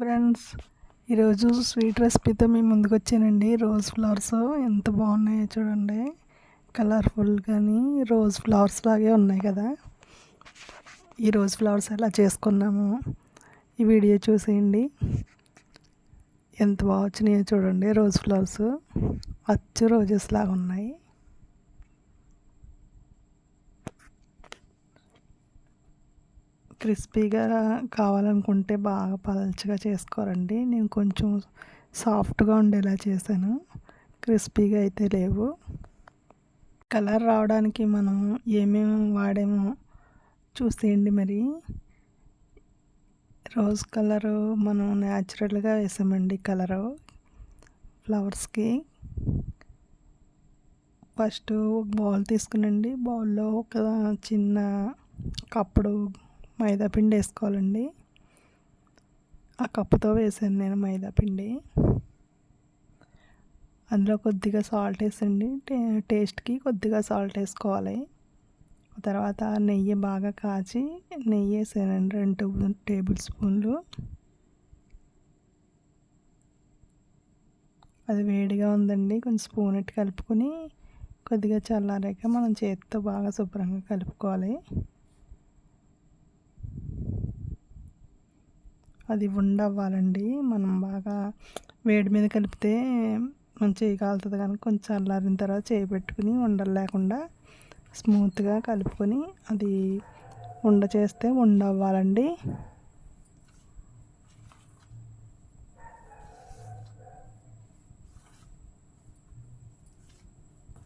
Friends ఈరోజు sweet రెసిపీతో మేము ముందుకు వచ్చానండి రోజ్ ఫ్లవర్స్ ఎంత బాగున్నాయో చూడండి. కలర్ఫుల్ కానీ రోజ్ ఫ్లవర్స్ లాగే ఉన్నాయి కదా. ఈ రోజ్ ఫ్లవర్స్ ఎలా చేసుకున్నాము ఈ వీడియో చూసేయండి. ఎంత బాగా వచ్చినాయో చూడండి. రోజ్ ఫ్లవర్స్ అచ్చు రోజెస్ లాగా ఉన్నాయి. క్రిస్పీగా కావాలనుకుంటే బాగా పలచగా చేసుకోరండి. నేను కొంచెం సాఫ్ట్గా ఉండేలా చేశాను. క్రిస్పీగా అయితే లేవు. కలర్ రావడానికి మనం ఏమేమి వాడామో చూసేయండి మరి. రోజ్ కలరు మనం న్యాచురల్గా వేసామండి కలరు. ఫ్లవర్స్కి ఫస్ట్ బౌల్ తీసుకునండి. బౌల్లో ఒక చిన్న కప్పుడు మైదాపిండి వేసుకోవాలండి. ఆ కప్పుతో వేసాను నేను మైదాపిండి అందులో కొద్దిగా సాల్ట్ వేసండి. టే టేస్ట్కి కొద్దిగా సాల్ట్ వేసుకోవాలి. తర్వాత నెయ్యి బాగా కాచి నెయ్యి వేసానండి. రెండు టేబుల్ స్పూన్లు. అది వేడిగా ఉందండి. కొంచెం స్పూన్ ఇట్టు కలుపుకొని కొద్దిగా చల్లారాక మనం చేతితో బాగా శుభ్రంగా కలుపుకోవాలి. అది ఉండవ్వాలండి. మనం బాగా వేడి మీద కలిపితే మన చేయి కాలుతుంది కానీ కొంచెం అల్లారిన తర్వాత చేయి పెట్టుకుని ఉండలు లేకుండా స్మూత్గా కలుపుకొని అది ఉండ చేస్తే ఉండవ్వాలండి.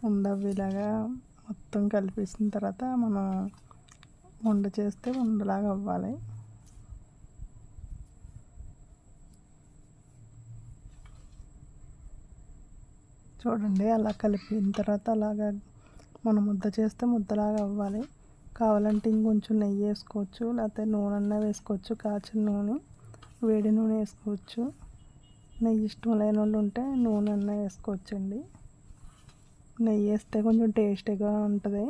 ఉండవిలాగా మొత్తం కలిపేసిన తర్వాత మనం ఉండ చేస్తే ఉండలాగా అవ్వాలి. చూడండి అలా కలిపిన తర్వాత అలాగా మనం ముద్ద చేస్తే ముద్దలాగా అవ్వాలి. కావాలంటే ఇంకొంచెం నెయ్యి వేసుకోవచ్చు లేకపోతే నూనె అన్న వేసుకోవచ్చు కాచిన నూనె వేడి నూనె వేసుకోవచ్చు. నెయ్యి ఇష్టం లేని వాళ్ళు ఉంటే నూనె అన్న వేసుకోవచ్చండి. నెయ్యి వేస్తే కొంచెం టేస్టీగా ఉంటుంది.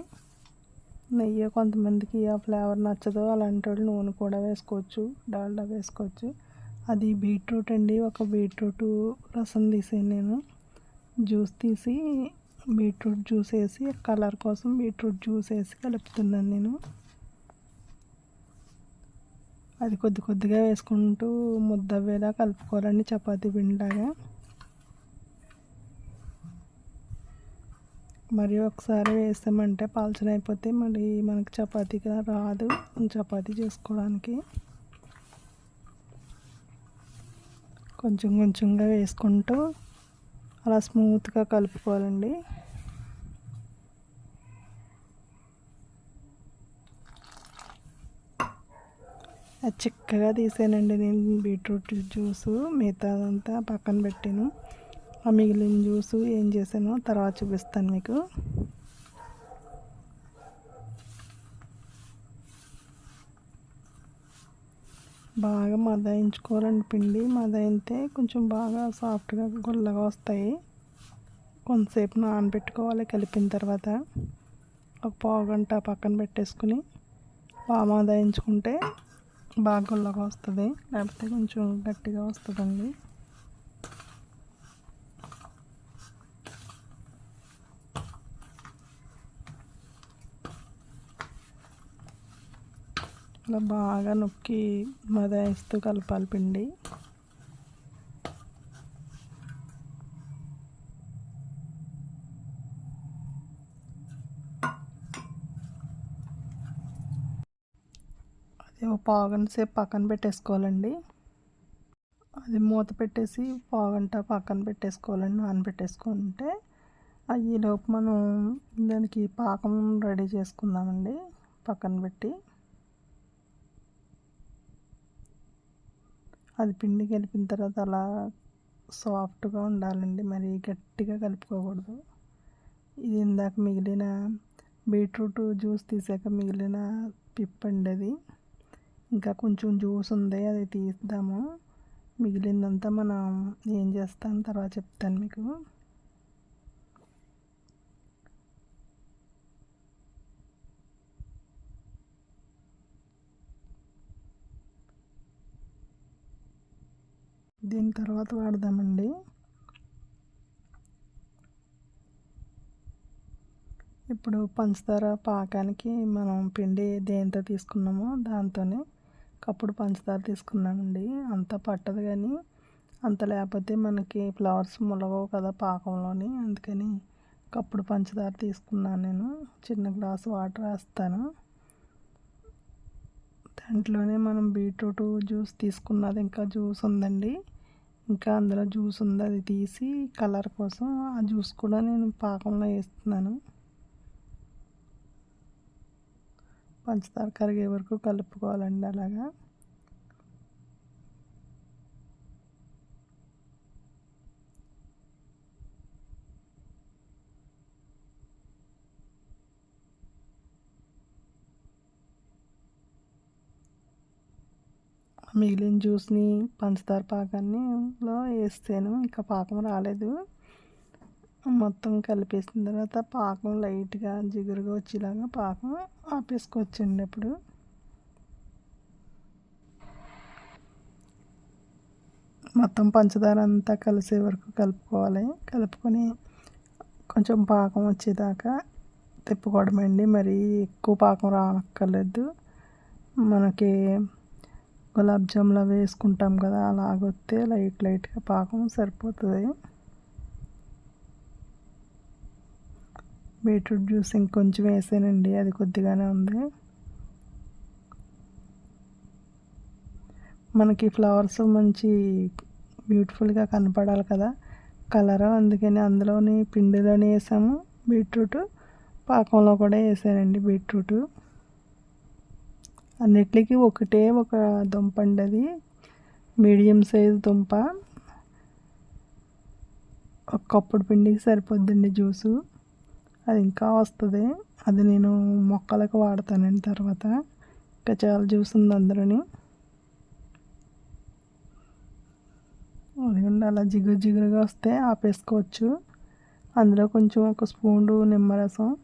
నెయ్యి కొంతమందికి ఆ ఫ్లేవర్ నచ్చదు అలాంటి వాళ్ళు నూనె కూడా వేసుకోవచ్చు డాల్డా వేసుకోవచ్చు. అది బీట్రూట్ అండి ఒక బీట్రూట్ రసం తీసాను నేను. జ్యూస్ తీసి బీట్రూట్ జ్యూస్ వేసి కలర్ కోసం బీట్రూట్ జ్యూస్ వేసి కలుపుతున్నాను నేను. అది కొద్ది కొద్దిగా వేసుకుంటూ ముద్ద కలుపుకోవాలండి చపాతీ పిండిలాగా. మరి ఒకసారి వేసామంటే అయిపోతే మళ్ళీ మనకి చపాతీగా రాదు చపాతీ చేసుకోవడానికి. కొంచెం కొంచెంగా వేసుకుంటూ అలా స్మూత్గా కలుపుకోవాలండి. చిక్కగా తీసానండి నేను బీట్రూట్ జ్యూసు మిగతాదంతా పక్కన పెట్టాను. ఆ మిగిలిన జ్యూసు ఏం చేశానో తర్వాత చూపిస్తాను మీకు. బాగా మదాయించుకోవాలండి పిండి. మదాయితే కొంచెం బాగా సాఫ్ట్గా గుల్లగా వస్తాయి. కొంతసేపు నానబెట్టుకోవాలి కలిపిన తర్వాత. ఒక పావు గంట పక్కన పెట్టేసుకుని బాగా మదాయించుకుంటే బాగా గుల్లగా వస్తుంది. లేకపోతే కొంచెం గట్టిగా వస్తుందండి. అలా బాగా నొక్కి మదాయిస్తూ కలపాలి పిండి. అది ఒక పావుగంట సేపు పక్కన పెట్టేసుకోవాలండి. అది మూత పెట్టేసి పావుగంట పక్కన పెట్టేసుకోవాలండి. నానబెట్టేసుకుంటే అయ్యేలోపు మనం దానికి పాకం రెడీ చేసుకుందామండి. పక్కన పెట్టి. అది పిండి కలిపిన తర్వాత అలా సాఫ్ట్గా ఉండాలండి. మరి గట్టిగా కలుపుకోకూడదు. ఇది ఇందాక మిగిలిన బీట్రూట్ జ్యూస్ తీసాక మిగిలిన పిప్పండి అది. ఇంకా కొంచెం జ్యూస్ ఉంది అది తీద్దాము. మిగిలిందంతా మనం ఏం చేస్తాం తర్వాత చెప్తాను మీకు. దీని తర్వాత వాడదామండి. ఇప్పుడు పంచదార పాకానికి మనం పిండి దేంతో తీసుకున్నామో దాంతోనే కప్పుడు పంచదార తీసుకున్నానండి అంత పట్టదు కానీ అంత లేకపోతే మనకి ఫ్లవర్స్ ములగవు కదా పాకంలోని. అందుకని కప్పుడు పంచదార తీసుకున్నాను నేను. చిన్న గ్లాస్ వాటర్ వేస్తాను. దాంట్లోనే మనం బీట్రూట్ జ్యూస్ తీసుకున్నది ఇంకా జ్యూస్ ఉందండి. ఇంకా అందులో జ్యూస్ ఉంది అది తీసి కలర్ కోసం ఆ జ్యూస్ కూడా నేను పాకంలో వేస్తున్నాను. పంచదార కరిగే వరకు కలుపుకోవాలండి అలాగా. మిగిలిన జ్యూస్ని పంచదార పాకాన్ని లో వేస్తాను ఇంకా పాకం రాలేదు. మొత్తం కలిపేసిన తర్వాత పాకం లైట్గా జిగురుగా వచ్చేలాగా పాకం ఆపేసుకోవచ్చండి అప్పుడు మొత్తం పంచదార అంతా కలిసే వరకు కలుపుకోవాలి. కలుపుకొని కొంచెం పాకం వచ్చేదాకా తిప్పుకోవడమండి. మరి ఎక్కువ పాకం రానక్కర్లేదు. మనకి గులాబ్ జాములు వేసుకుంటాం కదా అలాగొస్తే లైట్ లైట్గా పాకం సరిపోతుంది. బీట్రూట్ జ్యూస్ ఇంకొంచెం వేసానండి అది కొద్దిగానే ఉంది. మనకి ఫ్లవర్స్ మంచి బ్యూటిఫుల్గా కనపడాలి కదా కలర్ అందుకని అందులోని పిండిలోనే వేసాము. బీట్రూట్ పాకంలో కూడా వేసానండి బీట్రూట్. అన్నిటికీ ఒకటే ఒక దుంప అండి అది. మీడియం సైజ్ దుంప. ఒక కప్పుడు పిండికి సరిపోద్దండి జ్యూసు. అది ఇంకా వస్తుంది. అది నేను మొక్కలకు వాడతానండి తర్వాత. ఇంకా చాలా జ్యూస్ ఉంది అందరని అదిగండి అలా జిగురు జిగురుగా వస్తే ఆపేసుకోవచ్చు. అందులో కొంచెం ఒక స్పూను నిమ్మరసం.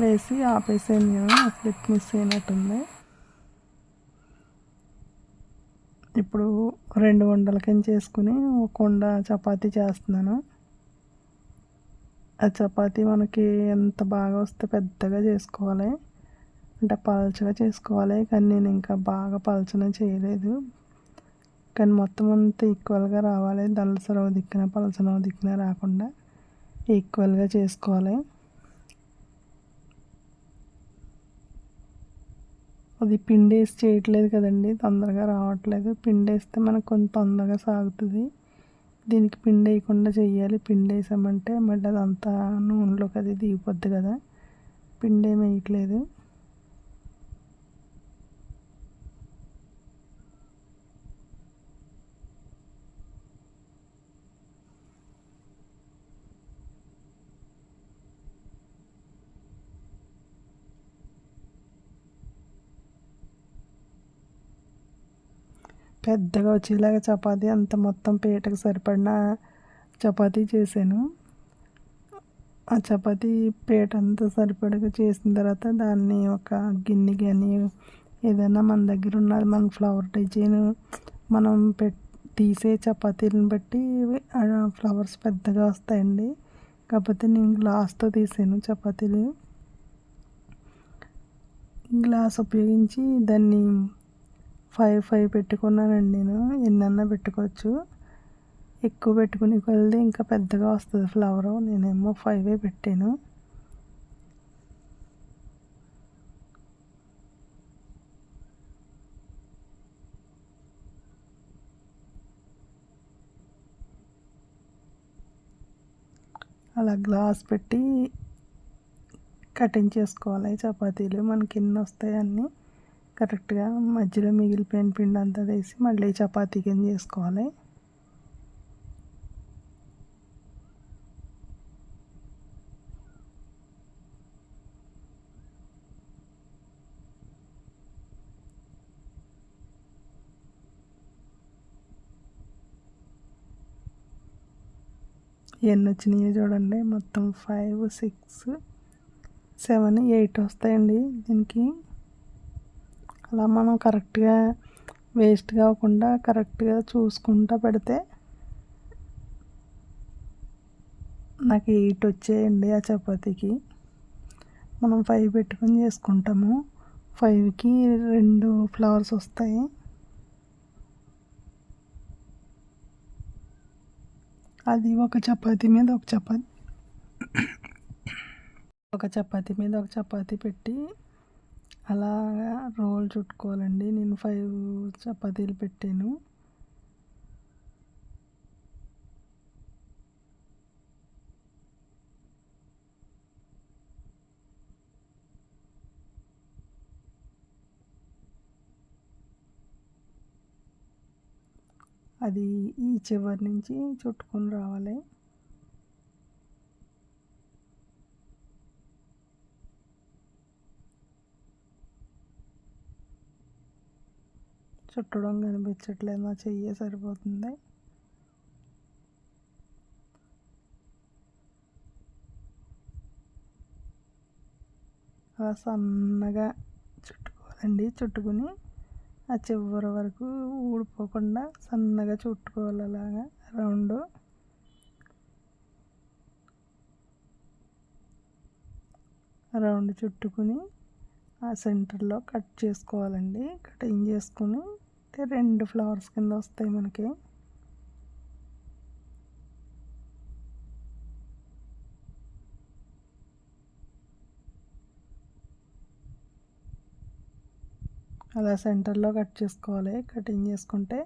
వేసి ఆపేసాను నేను క్లిప్ మిస్ అయినట్టుంది. ఇప్పుడు రెండు వండలకని చేసుకుని ఒక వండ చపాతీ చేస్తున్నాను. ఆ చపాతీ మనకి ఎంత బాగా వస్తే పెద్దగా చేసుకోవాలి. అంటే పలచగా చేసుకోవాలి కానీ నేను ఇంకా బాగా పలచన చేయలేదు. కానీ మొత్తం అంతా ఈక్వల్గా రావాలి. దళసరవ దిక్కున పలచనవ దిక్కున రాకుండా ఈక్వల్గా చేసుకోవాలి. అది పిండి వేసి చేయట్లేదు కదండి తొందరగా రావట్లేదు. పిండి వేస్తే మనకు కొంత తొందరగా సాగుతుంది. దీనికి పిండి వేయకుండా చేయాలి పిండి వేసామంటే మళ్ళీ అదంతా నూనెలోకి అది దిగిపోద్ది కదా. పిండి ఏమి వేయట్లేదు. పెద్దగా వచ్చేలాగా చపాతీ అంత మొత్తం పీటకు సరిపడిన చపాతీ చేశాను. ఆ చపాతీ పీట అంతా సరిపడగా చేసిన తర్వాత దాన్ని ఒక గిన్నె కానీ ఏదైనా మన దగ్గర ఉన్నది మన ఫ్లవర్ డిజైన్ మనం పెట్ తీసే చపాతీలను బట్టి ఫ్లవర్స్ పెద్దగా వస్తాయండి. కాకపోతే నేను గ్లాస్తో తీసాను చపాతీలు. గ్లాస్ ఉపయోగించి దాన్ని ఫైవ్ ఫైవ్ పెట్టుకున్నానండి నేను. ఎన్నన్నా పెట్టుకోవచ్చు. ఎక్కువ పెట్టుకుని కొలిది ఇంకా పెద్దగా వస్తుంది ఫ్లవర్ నేనేమో ఫైవే పెట్టాను. అలా గ్లాస్ పెట్టి కటింగ్ చేసుకోవాలి చపాతీలు. మనకి ఎన్ని వస్తాయి అన్నీ? కరెక్ట్గా మధ్యలో మిగిలిపోయిన పిండి అంతా వేసి మళ్ళీ చపాతీ కింద చేసుకోవాలి. ఎన్ని వచ్చినాయో చూడండి మొత్తం ఫైవ్ సిక్స్ సెవెన్ ఎయిట్ వస్తాయండి దీనికి. అలా మనం కరెక్ట్గా వేస్ట్ కాకుండా కరెక్ట్గా చూసుకుంటా పెడితే నాకు ఎయిట్ వచ్చేయండి ఆ చపాతీకి. మనం ఫైవ్ పెట్టుకొని చేసుకుంటాము. ఫైవ్కి రెండు ఫ్లవర్స్ వస్తాయి. అది ఒక చపాతీ మీద ఒక చపాతీ ఒక చపాతీ మీద ఒక చపాతీ పెట్టి అలాగా రోల్ చుట్టుకోవాలండి. నేను ఫైవ్ చపాతీలు పెట్టాను. అది ఈ చివరి నుంచి చుట్టుకొని రావాలి. చుట్టడం కనిపించట్లేదు. నా చెయ్యి సరిపోతుంది. అలా సన్నగా చుట్టుకోవాలండి. చుట్టుకుని ఆ చివరి వరకు ఊడిపోకుండా సన్నగా చుట్టుకోవాలి. అలాగా రౌండ్. రౌండ్ చుట్టుకుని ఆ సెంటర్లో కట్ చేసుకోవాలండి. కటింగ్ చేసుకుని రెండు ఫ్లవర్స్ కింద వస్తాయి మనకి. అలా సెంటర్లో కట్ చేసుకోవాలి. కటింగ్ చేసుకుంటే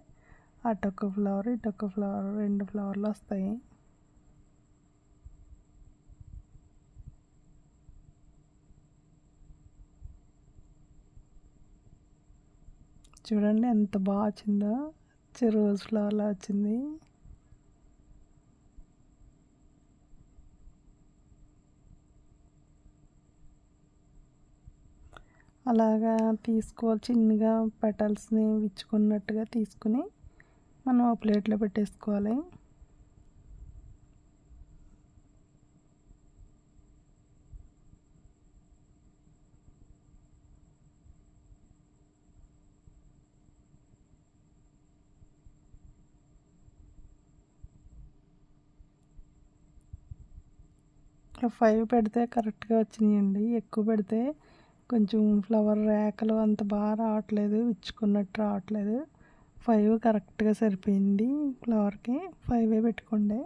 అటొక్క ఫ్లవర్ ఇటొక్క ఫ్లవర్ రెండు ఫ్లవర్లు వస్తాయి. చూడండి ఎంత బాగా వచ్చిందో. రోజ్ ఫ్లవర్లా వచ్చింది. అలాగా తీసుకోవాలి. చిన్నగా పెటల్స్ని విచ్చుకున్నట్టుగా తీసుకుని మనం ఆ ప్లేట్లో పెట్టేసుకోవాలి. ఫైవ్ పెడితే కరెక్ట్గా వచ్చినాయండి. ఎక్కువ పెడితే కొంచెం ఫ్లవర్ రేకలు అంత బాగా రావట్లేదు ఇచ్చుకున్నట్టు రావట్లేదు. ఫైవ్ కరెక్ట్గా సరిపోయింది ఫ్లవర్కి ఫైవే పెట్టుకోండి.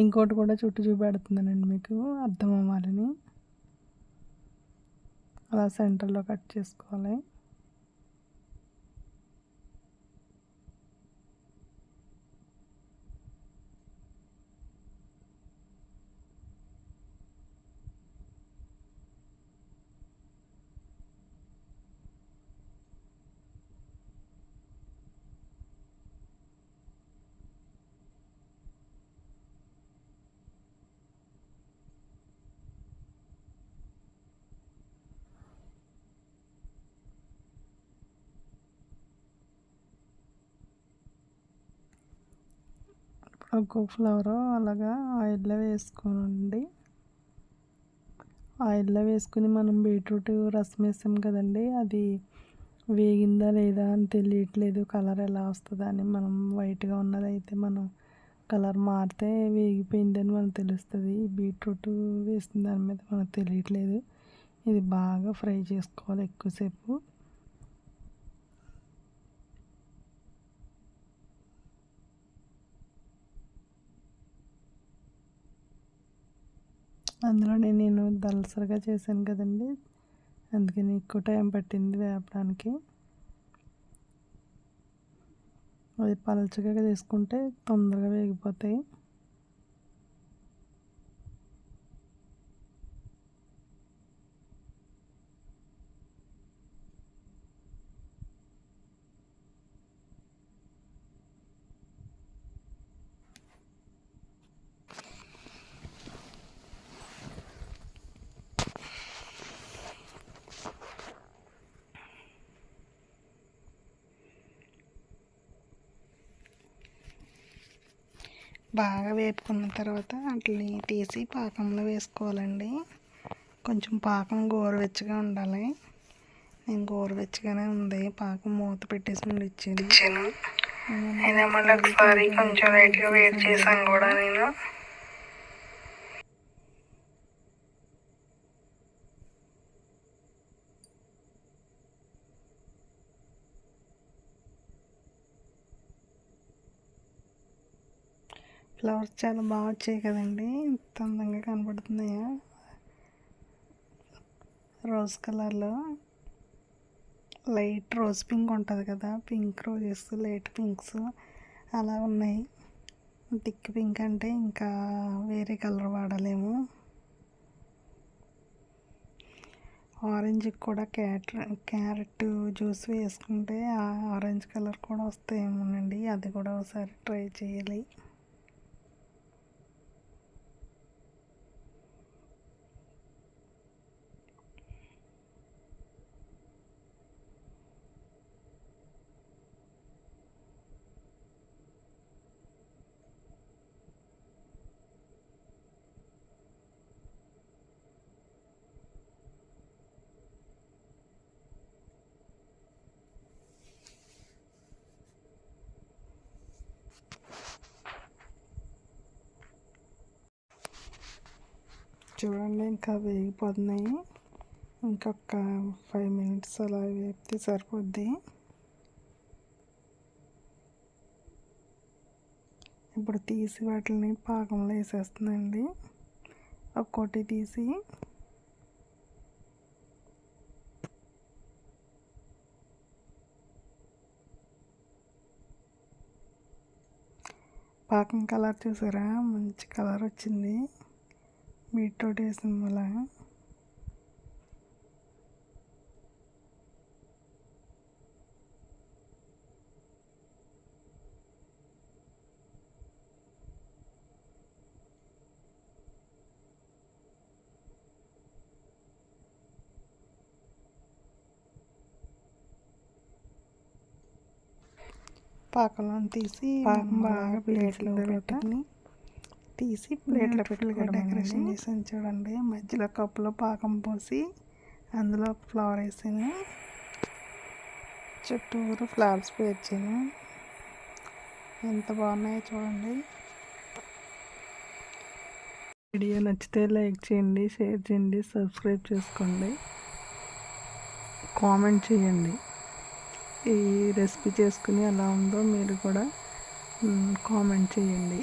ఇంకోటి కూడా చుట్టూ చూపెడుతున్నానండి మీకు అర్థం అవ్వాలని అలా సెంటర్లో కట్ చేసుకోవాలి. ఒక్కొక్క ఫ్లవర్ అలాగా ఆయిల్లో వేసుకోనండి. ఆయిల్లో వేసుకుని మనం బీట్రూట్ రసం వేసాం కదండి అది వేగిందా లేదా అని తెలియట్లేదు. కలర్ ఎలా వస్తుందా అని మనం వైట్గా ఉన్నదైతే మనం కలర్ మారితే వేగిపోయిందని మనకు తెలుస్తుంది. బీట్రూట్ వేసిన దాని మీద మనకు తెలియట్లేదు. ఇది బాగా ఫ్రై చేసుకోవాలి ఎక్కువసేపు. అందులోనే దలసరిగా చేశాను కదండి. అందుకని ఎక్కువ టైం పట్టింది వేపడానికి. అది పలచగా తీసుకుంటే తొందరగా వేగిపోతాయి. బాగా వేపుకున్న తర్వాత వాటిని తీసి పాకంలో వేసుకోవాలండి. కొంచెం పాకం గోరువెచ్చగా ఉండాలి. నేను గోరువెచ్చగానే ఉంది. పాకం మూత పెట్టేసి అయినా మళ్ళీ ఒకసారి కొంచెం లైట్గా వెయిట్ చేశాను కూడా నేను. ఫ్లవర్స్ చాలా బాగా వచ్చాయి కదండి. ఎంత అందంగా కనబడుతున్నాయో? రోజ్ కలర్లో. లైట్ రోజ్ పింక్ ఉంటుంది కదా పింక్ రోజెస్ లైట్ పింక్స్ అలా ఉన్నాయి. టిక్ పింక్ అంటే ఇంకా వేరే కలర్ వాడలేము. ఆరెంజ్ కూడా క్యారెట్ క్యారెట్ జ్యూస్ వేసుకుంటే ఆరెంజ్ కలర్ కూడా వస్తాయేమోనండి. అది కూడా ఒకసారి ట్రై చేయాలి. చూడండి ఇంకా వేగిపోతున్నాయి. ఇంకొక ఫైవ్ మినిట్స్ అలా వేపితే సరిపోద్ది. ఇప్పుడు తీసి వాటిని పాకంలో వేసేస్తుందండి. ఒక్కోటి తీసి. పాకం కలర్ చూసారా? మంచి కలర్ వచ్చింది. బీట్రూట్ వేసిన వల్ల పాకంలో తీసి పాకం బాగా ప్లేట్లో పెట్టుకుని తీసి ప్లేట్లో పెట్టుకుని డెకరేషన్ చేసాను చూడండి. మధ్యలో కప్పులో పాకం పోసి అందులో ఫ్లవర్ వేసాను. చుట్టూరు ఫ్లవర్స్ పేర్చాను ఎంత బాగున్నాయో చూడండి. వీడియో నచ్చితే లైక్ చేయండి షేర్ చేయండి సబ్స్క్రైబ్ చేసుకోండి. కామెంట్ చేయండి. ఈ రెసిపీ చేసుకుని ఎలా ఉందో మీరు కూడా కామెంట్ చేయండి.